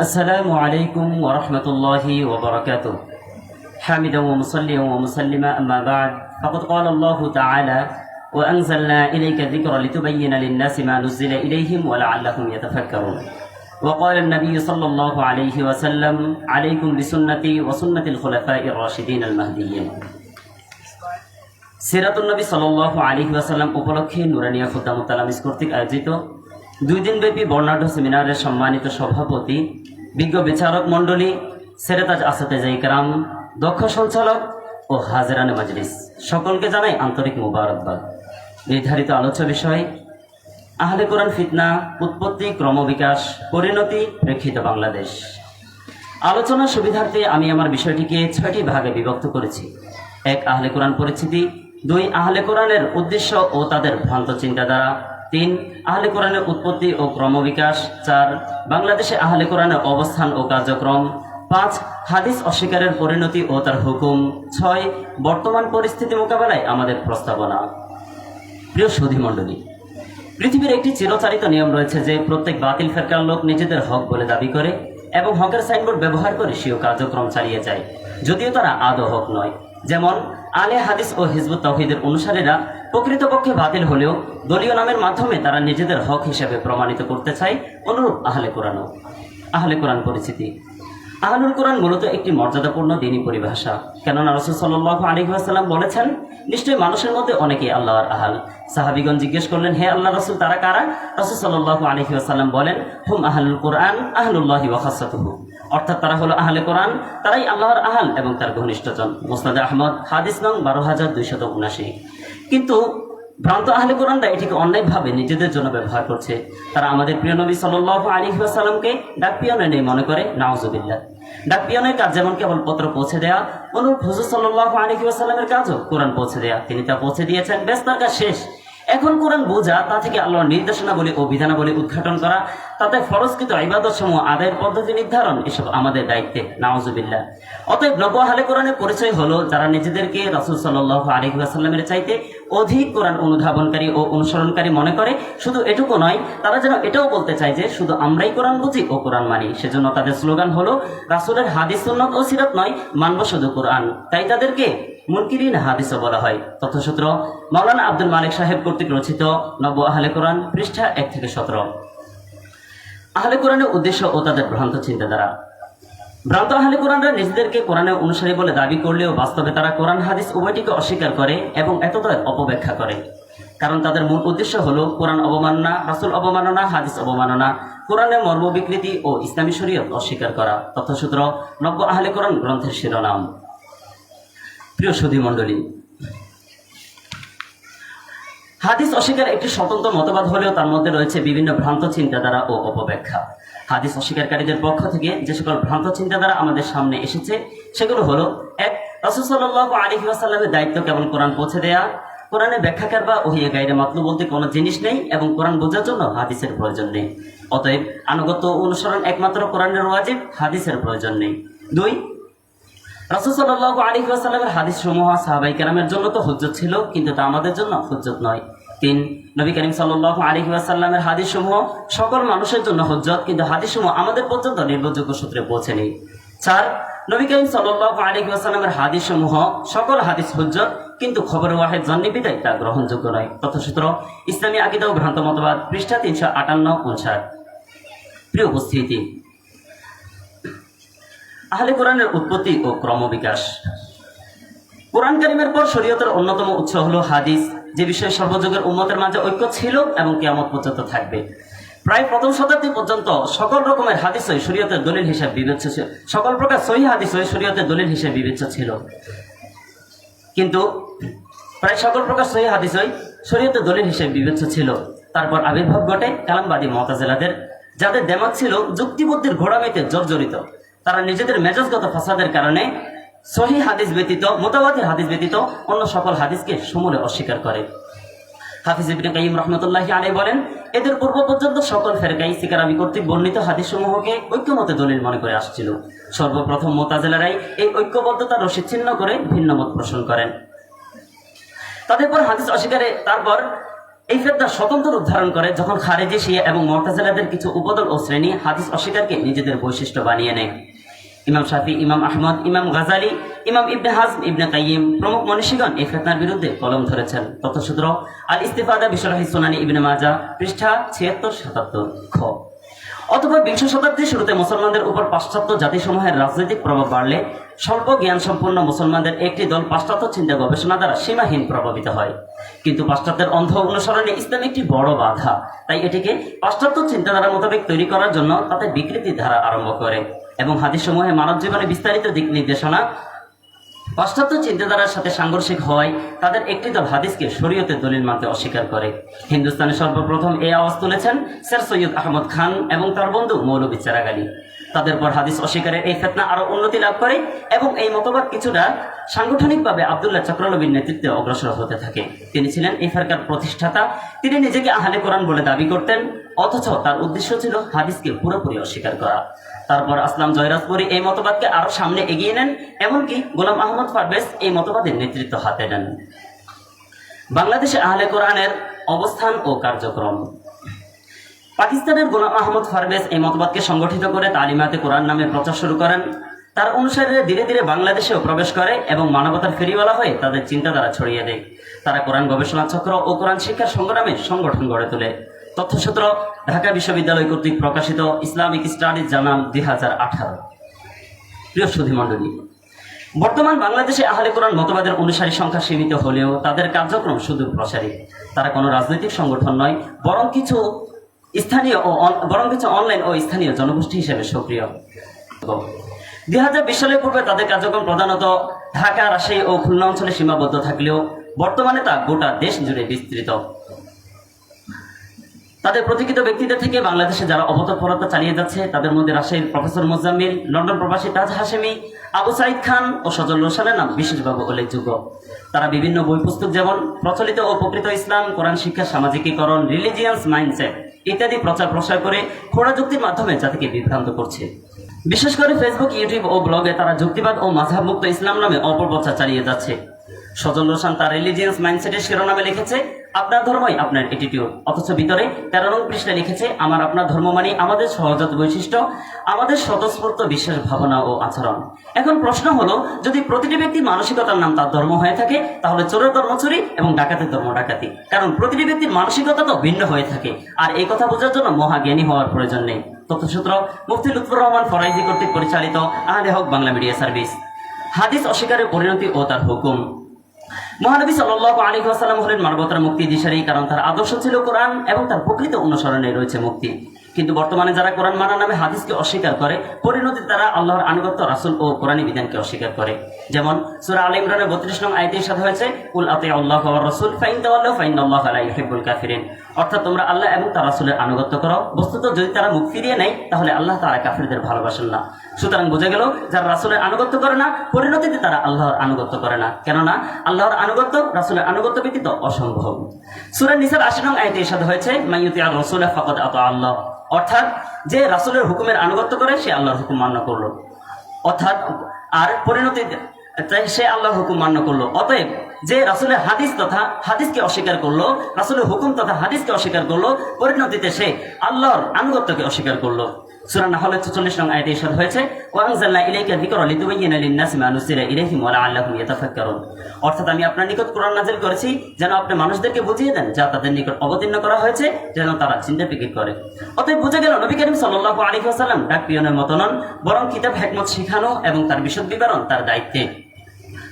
السلام عليكم ورحمة الله وبركاته حامدا ومصليا ومسلما أما بعد فقد قال الله تعالى وأنزلنا إليك الذكر لتبين للناس ما نزل إليهم ولعلهم يتفكرون وقال النبي صلى الله عليه وسلم عليكم بسنتي وسنة الخلفاء الراشدين المهديين সিরাতুল নবী সাল্লাহ আলী ওয়াসাল্লাম উপলক্ষে নুরানিয়া খুদ্দামুতালামিস কর্তৃক আয়োজিত দুই দিনব্যাপী বর্ণাঢ্য সেমিনারের সম্মানিত সভাপতি, বিজ্ঞ বিচারক মণ্ডলী, সেরেতাজ আসাতেজা ইকরাম দক্ষ সঞ্চালক ও হাজরানে মাজলিস। সকলকে জানাই আন্তরিক মুবারকবাদ। নির্ধারিত আলোচ্য বিষয়, আহলে কোরআন ফিতনা, উৎপত্তি, ক্রমবিকাশ, পরিণতি, প্রেক্ষিত বাংলাদেশ। আলোচনার সুবিধার্থে আমি আমার বিষয়টিকে ছয়টি ভাগে বিভক্ত করেছি। এক, আহলে কোরআন পরিচিতি। দুই, আহলে কোরআনের উদ্দেশ্য ও তাদের ভ্রান্ত চিন্তাধারা। তিন, আহলে কোরআনের উৎপত্তি ও ক্রমবিকাশ। চার, বাংলাদেশে আহলে কোরআনের অবস্থান ও কার্যক্রম। পাঁচ, হাদিস অস্বীকারের পরিণতি ও তার হুকুম। ছয়, বর্তমান পরিস্থিতি মোকাবেলায় আমাদের প্রস্তাবনা। প্রিয় সুধীমণ্ডলী, পৃথিবীর একটি চিরচারিত নিয়ম রয়েছে যে প্রত্যেক বাতিল ফেরকার লোক নিজেদের হক বলে দাবি করে এবং হকের সাইনবোর্ড ব্যবহার করে সেও কার্যক্রম চালিয়ে যায়, যদিও তারা আদৌ হক নয়। যেমন আলে হাদিস ও হিজবুত তহিদের অনুসারীরা প্রকৃতপক্ষে বাতিল হলেও দলীয় নামের মাধ্যমে তারা নিজেদের হক হিসেবে প্রমাণিত করতে চায় অনুরূপ আহলে কোরআনও। আহলে কোরআন পরিচিতি। আহলুল কোরআন মূলত একটি মর্যাদাপূর্ণ দিনী পরিভাষা। কেননা রসুল সাল্লাহ আলিহাসাল্লাম বলেছেন, নিশ্চয়ই মানুষের মধ্যে অনেকেই আল্লাহর আহাল। সাহাবিগণ জিজ্ঞেস করলেন, হে আল্লাহ রসুল, তারা কারা? রসুল সাল্লাহ আলিহাসাল্লাম বলেন, হুম আহলুল কোরআন আহলুল্লাহি ওয়াখাসাতুহু অর্থাৎ তারা হলো আহলে কোরআন, তারাই আল্লাহর আহাল এবং তার ঘনিষ্ঠজন। মোস্তাদ আহমদ, হাদিস নং বারো হাজার দুইশত উনাশি। কিন্তু ভ্রান্ত আহলে কোরআনরা এটিকে অন্যায়ভাবে নিজেদের জন্য ব্যবহার করছে। তারা আমাদের প্রিয় নবী সাল্লাহ আলী ডাক পিয়নে নেই মনে করে নাওজুবিল্লা ডাক পিয়নের কাজ যেমন কেবল পত্র পৌঁছে দেয়া, অনুরূপ হুজুর সাল্লাহ আলী সাল্লামের কাজও কোরআন পৌঁছে দেয়া। তিনি তা পৌঁছে দিয়েছেন বেশ তার কাজ শেষ। এখন কোরআন বোঝা, তা থেকে আল্লাহর নির্দেশনাবলী ও বিধানাবলী উদ্ঘাটন করা, তাতে ফরজকৃত ইবাদত সমূহ, আদায়ের পদ্ধতি নির্ধারণ, এসব আমাদের দায়িত্বে। নাওজুবিল্লাহ অতএব নব আহলে কোরআনের পরিচয় হলো যারা নিজেদেরকে রাসুল সাল্লাহ আলহিহাসাল্লামের চাইতে অধিক কোরআন অনুধাবনকারী ও অনুসরণকারী মনে করে, শুধু এটুকু নয়, তারা যেন এটাও বলতে চায় যে শুধু আমরাই কোরআন বুঝি ও কোরআন মানি। সেজন্য তাদের স্লোগান হলো, রাসুলের হাদিস সুন্নত ও সিরাত নয়, মানব শুধু কোরআন। তাই তাদেরকে মুনকিরিন হাদিসও বলা হয়। তথ্যসূত্র, মাওলানা আব্দুল মালিক সাহেব কর্তৃক রচিত নব আহলে কোরআন পৃষ্ঠা এক থেকে সতেরো। আহলে কোরআনের উদ্দেশ্য ও তাদের ভ্রান্ত চিন্তাধারা। ভ্রান্ত আহলে কোরআনরা নিজেদেরকে কোরআনের অনুসারী বলে দাবি করলেও বাস্তবে তারা কোরআন হাদিস উভয়টিকে অস্বীকার করে এবং এতদয় অপব্যাখ্যা করে। কারণ তাদের মূল উদ্দেশ্য হল কোরআন অবমাননা, রাসুল অবমাননা, হাদিস অবমাননা কোরআনের মর্ম বিকৃতি ও ইসলামী শরীয়ত অস্বীকার করা। তথ্যসূত্র, নব্য আহলে কোরআন গ্রন্থের শিরোনাম। প্রিয় সুধী মণ্ডলী, হাদিস অস্বীকার একটি স্বতন্ত্র মতবাদ হলেও তার মধ্যে রয়েছে বিভিন্ন ভ্রান্ত চিন্তাধারা ও অপব্যাখ্যা। হাদিস অস্বীকারীদের পক্ষ থেকে যে সকল ভ্রান্ত চিন্তাধারা আমাদের সামনে এসেছে, সেগুলো হলো, এক রসুসাল্লাহ আলী আসাল্লামের দায়িত্ব কেবল কোরআন পৌঁছে দেয়া, কোরআনে ব্যাখ্যাকার বা ওহিয়া গাইরে মাত্র বলতে কোনো জিনিস নেই এবং কোরআন বোঝার জন্য হাদিসের প্রয়োজন নেই। অতএব আনুগত্য অনুসরণ একমাত্র কোরআনের ওয়াজিব, হাদিসের প্রয়োজন নেই। দুই রাসুসাল্লাহ আলী আসাল্লামের হাদিস সমূহ সাহাবাই কেরামের জন্য তো হুজ্জত ছিল, কিন্তু তা আমাদের জন্য হুজ্জত নয়। তিন, নবী করিম সাল্লাহ আলী হাদিস সমূহ সকল মানুষের জন্য হুজ্জত, কিন্তু হাদিস সমূহ আমাদের পর্যন্ত নির্ভরযোগ্য সূত্রে পৌঁছেনি। চার, নবী করিম সাল্লাহ আলী আসাল্লামের হাদিস সমূহ সকল হাদিস হুজ্জত, কিন্তু খবর ওয়াহেদ জন্নিবিদায় তা গ্রহণযোগ্য নয়। তথ্যসূত্র, ইসলামী আকিদা ও ভ্রান্ত মতবাদ, পৃষ্ঠা তিনশো আটান্ন, উনষাট। প্রিয় উপস্থিতি আহলে কোরআনের উৎপত্তি ও ক্রমবিকাশ। কোরআন কারিমের পর শরীয়তের অন্যতম উৎস হলো হাদিস, যে বিষয়ে সর্বযুগের উন্মতের মাঝে ঐক্য ছিল এবং কেয়ামত পর্যন্ত থাকবে। প্রায় প্রথম শতাব্দী পর্যন্ত সকল রকমের হাদিস ওই শরীয়তের দলিল হিসেবে বিবেচ্য ছিল, সকল প্রকার সহি হাদিস ওই শরীয়তের দলিল হিসেবে বিবেচ্য ছিল। কিন্তু প্রায় সকল প্রকার সহি হাদিসই শরীয়তের দলিল হিসেবে বিবেচ্য ছিল। তারপর আবির্ভাব ঘটে কালামবাদী মতাজেলাদের, যাদের দেমাক ছিল যুক্তিবুদ্ধির ঘোড়ামেতে জর্জরিত। তারা নিজেদের মেজাজগত ফাসাদের কারণে সহি হাদিস ব্যতীত মোতাবাদের হাদিস ব্যতীত অন্য সকল হাদিসকে সমূলে অস্বীকার করে। হাফিজ ইবনে কাইম রহমতুল্লাহ আলী বলেন, এদের পূর্ব পর্যন্ত সকল ফেরকাই সিকারাবি কর্তৃক বর্ণিত হাদিসসমূহকে ঐক্যমতে দলিল মনে করে আসছিল। সর্বপ্রথম মোতাজেলারাই এই ঐক্যবদ্ধতা রশি ছিন্ন করে ভিন্ন মত পোষণ করেন। তাদের পর হাদিস অস্বীকারে তারপর এই ফেতনা স্বতন্ত্র উদ্ধারণ করে, যখন খারেজি, শিয়া এবং মর্তাজালাদের কিছু উপদল ও শ্রেণি হাদিস অস্বীকারকে নিজেদের বৈশিষ্ট্য বানিয়ে নেয়। ইমাম শাফি, ইমাম আহমদ, ইমাম গাজালি, ইমাম ইবনে হাজম, ইবনে কাইয়িম প্রমুখ মনীষীগণ এই ফেতনার বিরুদ্ধে কলম ধরেছেন। তথ্যসূত্র আল ইস্তিফাদা বিশ্বরাহি সোনানি ইবনে মাজা পৃষ্ঠা ছিয়াত্তর সাতাত্তর খ। অথবা বিংশ শতাব্দীর শুরুতে মুসলমানদের উপর পাশ্চাত্য জাতিসমূহের রাজনৈতিক প্রভাব বাড়লে স্বল্প জ্ঞান সম্পন্ন মুসলমানদের একটি দল পাশ্চাত্য চিন্তা গবেষণা দ্বারা সীমাহীন প্রভাবিত হয়। কিন্তু পাশ্চাত্যের অন্ধ অনুসরণে ইসলাম একটি বড় বাধা। তাই এটিকে পাশ্চাত্য চিন্তাধারা মোতাবেক তৈরি করার জন্য তাতে বিকৃতি ধারা আরম্ভ করে। এবং হাদিসমূহে মানব জীবনে বিস্তারিত দিক নির্দেশনা, পাশ্চাত্য চিন্তাধারার সাথে সাংঘর্ষিক হয় তাদের একটি দল হাদিসকে শরীয়তের দলিল মানতে অস্বীকার করে। হিন্দুস্তানে সর্বপ্রথম এই আওয়াজ তুলেছেন স্যার সৈয়দ আহমদ খান এবং তার বন্ধু মৌলবী চেরাগালি। তাদের পর হাদিস অস্বীকারের এই ফেতনা আরও উন্নতি লাভ করে এবং এই মতবাদ কিছুটা সাংগঠনিকভাবে আবদুল্লাহ চক্রলবীর নেতৃত্বে অগ্রসর হতে থাকে। তিনি ছিলেন এই ফেরকার প্রতিষ্ঠাতা। তিনি নিজেকে আহলে কোরআন বলে দাবি করতেন, অথচ তার উদ্দেশ্য ছিল হাদিসকে পুরোপুরি অস্বীকার করা। তারপর আসলাম জয়রাজপুরি এই মতবাদকে আরও সামনে এগিয়ে নেন, এমনকি গোলাম আহমদ পারভেজ এই মতবাদের নেতৃত্ব হাতে নেন। বাংলাদেশে আহলে কোরআনের অবস্থান ও কার্যক্রম। পাকিস্তানের গোলাম আহমদ ফারভেজ এই মতবাদকে সংগঠিত করে তালিমাতে কোরআন নামে প্রচার শুরু করেন। তার অনুসারীরা ধীরে ধীরে বাংলাদেশেও প্রবেশ করে এবং মানবতার ফেরিওয়ালা হয়ে তাদের চিন্তাধারা ছড়িয়ে দেয়। তারা কোরআন গবেষণা চক্র ও কোরআন শিক্ষার সংগ্রামে সংগঠন গড়ে তোলে। তথ্যসূত্র, ঢাকা বিশ্ববিদ্যালয় কর্তৃক প্রকাশিত ইসলামিক স্টাডিজ জানাম দুই হাজার আঠারো। প্রিয় সুধী মণ্ডলী বর্তমান বাংলাদেশে আহলে কোরআন মতবাদের অনুসারী সংখ্যা সীমিত হলেও তাদের কার্যক্রম সুদূর প্রসারী তারা কোনো রাজনৈতিক সংগঠন নয়, বরং কিছু স্থানীয় বরং কিছু অনলাইন ও স্থানীয় জনগোষ্ঠী হিসেবে সক্রিয়। দুই হাজার পূর্বে তাদের কার্যক্রম প্রধানত ঢাকা, রাজশাহী ও খুলনা অঞ্চলে সীমাবদ্ধ থাকলেও বর্তমানে তা গোটা দেশ জুড়ে বিস্তৃত। তাদের প্রতিকৃত ব্যক্তিদের থেকে বাংলাদেশে যারা অবতৎপরতা চালিয়ে যাচ্ছে, তাদের মধ্যে রাজশাহীর প্রফেসর মোজাম্মিল, লন্ডন প্রবাসী তাজ হাশেমি, আবু সাইদ খান ও সজল রোশানের নাম বিশেষভাবে উল্লেখযোগ্য। তারা বিভিন্ন বই পুস্তক যেমন প্রচলিত ও প্রকৃত ইসলাম, কোরআন শিক্ষা, সামাজিকীকরণ, রিলিজিয়ান্স, মাইন্ডসেট ইত্যাদি প্রচার প্রসার করে খোড়া যুক্তির মাধ্যমে জাতিকে বিভ্রান্ত করছে। বিশেষ করে ফেসবুক ইউটিউব ও ব্লগে তারা যুক্তিবাদ ও মাঝাবমুক্ত ইসলাম নামে অপপ্রচার চালিয়ে যাচ্ছে। স্বজন রোশান তার রিলিজিয়াস মাইন্ডসেটের শিরোনামে লিখেছে আপনার ধর্মই আপনার এটিটিউড অথচ ভিতরে তেরো নং পৃষ্ঠায় লিখেছে, আমার আপনার ধর্ম মানে আমাদের সহজাত বৈশিষ্ট্য, আমাদের স্বতঃস্ফূর্ত বিশ্বাস, ভাবনা ও আচরণ। এখন প্রশ্ন হলো, যদি প্রতিটি ব্যক্তির মানসিকতার নাম তার ধর্ম হয়ে থাকে, তাহলে চোরের ধর্ম চুরি এবং ডাকাতের ধর্ম ডাকাতি। কারণ প্রতিটি ব্যক্তির মানসিকতা তো ভিন্ন হয়ে থাকে, আর এই কথা বোঝার জন্য মহাজ্ঞানী হওয়ার প্রয়োজন নেই। তথ্যসূত্র, মুফতি লুৎফুর রহমান ফরাইজি কর্তৃক পরিচালিত আহলে হক বাংলা মিডিয়া সার্ভিস। হাদিস অস্বীকারের পরিণতি ও তার হুকুম। মহানবী সাল্লাহ আলী আসালাম হলেন মানবতার মুক্তি দিশারি, কারণ তার আদর্শ ছিল কোরআন এবং তার প্রকৃত অনুসরণে রয়েছে মুক্তি। কিন্তু বর্তমানে যারা কোরআন মানা নামে হাদিসকে অস্বীকার করে, পরিণতি তারা আল্লাহর আনুগত্য, রাসুল ও কোরআনী বিধানকে অস্বীকার করে। যেমন সুরা আল ইমরানের বত্রিশ নং আয়তের সাথে হয়েছে উল আতে আল্লাহ রসুল ফাইন তাল্লাহ ফাইন আল্লাহ আলাই হিবুল কাফিরিন। অর্থাৎ তোমরা আল্লাহ এবং তার রাসুলের আনুগত্য করো। বস্তুত যদি তারা মুখ ফিরিয়ে নেয়, তাহলে আল্লাহ তারা কাফিরদের ভালোবাসেন না। সুতরাং বোঝা গেল, যারা রাসুলের আনুগত্য করে না, পরিণতিতে তারা আল্লাহর আনুগত্য করে না। কেননা আল্লাহর আনুগত্য, রাসুলের আনুগত্য ব্যতীত অসম্ভব। সুরা নিসার আশি নং আয়তে সাথে হয়েছে মাইয়ুতি আর রসুল ফাকদ আত আল্লাহ। অর্থাৎ যে রাসুলের হুকুমের আনুগত্য করে, সে আল্লাহর হুকুম মান্য করল। অর্থাৎ, আর পরিণতি, তাই সে আল্লাহর হুকুম মান্য করল। অতএব যে রাসুলের হাদিস তথা হাদিসকে অস্বীকার করল, রাসুলের হুকুম তথা হাদিসকে অস্বীকার করল, পরিণতিতে সে আল্লাহর আনুগত্যকে অস্বীকার করল। সূরা নাহলে 46 নং আয়াতে ইরশাদ হয়েছে লিতুবাইয়িনা লিন-নাসি অর্থাৎ আমি আপনার নিকট কোরআন করেছি, যেন আপনি মানুষদেরকে বুঝিয়ে দেন যা তাদের নিকট অবতীর্ণ করা হয়েছে, যেন তারা চিন্তা করে। অতএব বুঝে গেল, নবী করিম ডাক পিয়নের মত নন বরং কিতাব, হিকমত শিখানো এবং তার বিশদ বিবরণ তার দায়িত্বে।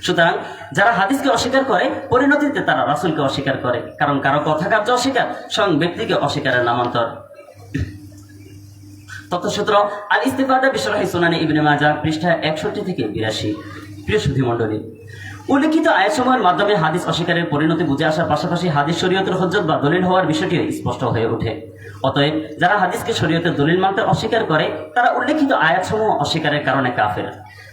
সুতরাং যারা হাদিসকে অস্বীকার করে, পরিণতিতে তারা রাসূলকে অস্বীকার করে। কারণ কারও কথা কার্য অস্বীকার, স্বয়ং ব্যক্তিকে অস্বীকারের নামান্তর। তথ্যসূত্র আল ইস্তিফাদা বিশ্বরাহি সুনানি ইবনে মাজা পৃষ্ঠা একষট্টি থেকে বিরাশি। প্রিয় সুধী মণ্ডলী উল্লিখিত আয়াতসমূহের মাধ্যমে হাদিস অস্বীকারের পরিণতি বুঝে আসার পাশাপাশি হাদিস শরীয়তের হজ্জত বা দলিল হওয়ার বিষয়টিও স্পষ্ট হয়ে ওঠে। অতএব, যারা হাদিসকে শরীয়তের দলিল মানতে অস্বীকার করে, তারা উল্লেখিত আয়াতসমূহ অস্বীকারের কারণে কাফের।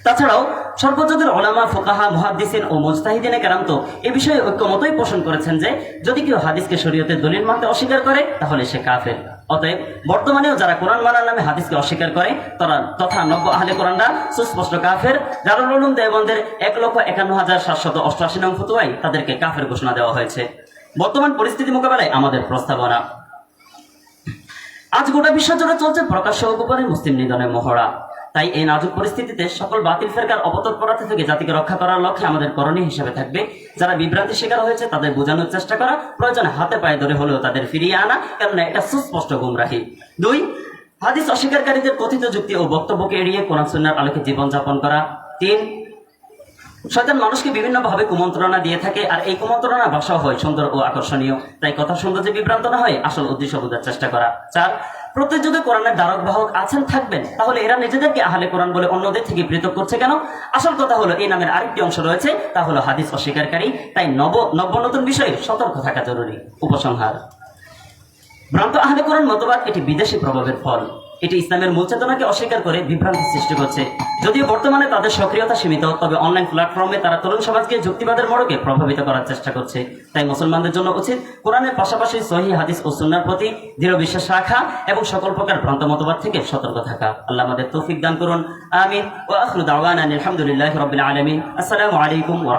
তাছাড়াও সর্বযুগের ওলামা, ফোকাহা, মুহাদ্দিসিন ও মুজতাহিদিনে কেরান্ত এ বিষয়ে ঐক্যমতই পোষণ করেছেন যে, যদি কেউ হাদিসকে শরীয়তের দলিল মানতে অস্বীকার করে, তাহলে সে কাফের। অতএব বর্তমানেও যারা কোরআন মানার নামে হাদিসকে অস্বীকার করে, তারা তথা নব্য আহলে কোরআনরা সুস্পষ্ট কাফের। দারুল উলুম দেওবন্দের এক লক্ষ একান্ন হাজার সাতশত অষ্টআশি নং ফতুয়াই তাদেরকে কাফের ঘোষণা দেওয়া হয়েছে। বর্তমান পরিস্থিতি মোকাবেলায় আমাদের প্রস্তাবনা। আজ গোটা বিশ্ব জুড়ে চলছে প্রকাশ্য গোপনে মুসলিম নিধনের মহড়া। তাই এই নাজুক পরিস্থিতিতে সকল বাতিল ফেরকার অপতৎপরতা থেকে জাতিকে রক্ষা করার লক্ষ্যে আমাদের করণীয় হিসেবে থাকবে। যারা বিভ্রান্তি শিকার হয়েছে, তাদের বোঝানোর চেষ্টা করা প্রয়োজনে হাতে পায়ে ধরে হলেও তাদের ফিরিয়ে আনা, কেননা এটা সুস্পষ্ট গুমরাহি। দুই, হাদিস অস্বীকারীদের কথিত যুক্তি ও বক্তব্যকে এড়িয়ে কোরআন সুন্নার আলোকে জীবনযাপন করা। তিন, শয়তান মানুষকে বিভিন্ন ভাবে কুমন্ত্রণা দিয়ে থাকে, আর এই কুমন্ত্রণা ভাষা হয় সুন্দর ও আকর্ষণীয়। তাই কথা সৌন্দর্যে বিভ্রান্ত না হয় আসল উদ্দেশ্য বোঝার চেষ্টা করা। চার প্রত্যেক যুগে কোরআনের দ্বারক বাহক আছেন, থাকবেন। তাহলে এরা নিজেদেরকে আহলে কোরআন বলে অন্যদের থেকে পৃথক করছে কেন? আসল কথা হলো, এই নামের আরেকটি অংশ রয়েছে, তা হলো হাদিস অস্বীকারী। তাই নব নব্য নতুন বিষয়ে সতর্ক থাকা জরুরি। উপসংহার। ভ্রান্ত আহলে কোরআন মতবাদ, এটি বিদেশি প্রভাবের ফল। এটি ইসলামের মূল চেতনাকে অস্বীকার করে বিভ্রান্তি সৃষ্টি করছে। যদিও বর্তমানে তাদের সক্রিয়তা সীমিত, তবে অনলাইন প্ল্যাটফর্মে তারা তরুণ সমাজকে যুক্তিবাদের মোড়কে প্রভাবিত করার চেষ্টা করছে। তাই মুসলমানদের জন্য উচিত কোরআনের পাশাপাশি সহি হাদিস ও সুন্নার প্রতি দৃঢ় বিশ্বাস রাখা এবং সকল প্রকার ভ্রান্ত মতবাদ থেকে সতর্ক থাকা। আল্লাহ আমাদের তৌফিক দান করুন। আমিন। ওয়া আখরু দাওয়ানা আলহামদুলিল্লাহি রাব্বিল আলামিন। আসসালামু আলাইকুম ওয়া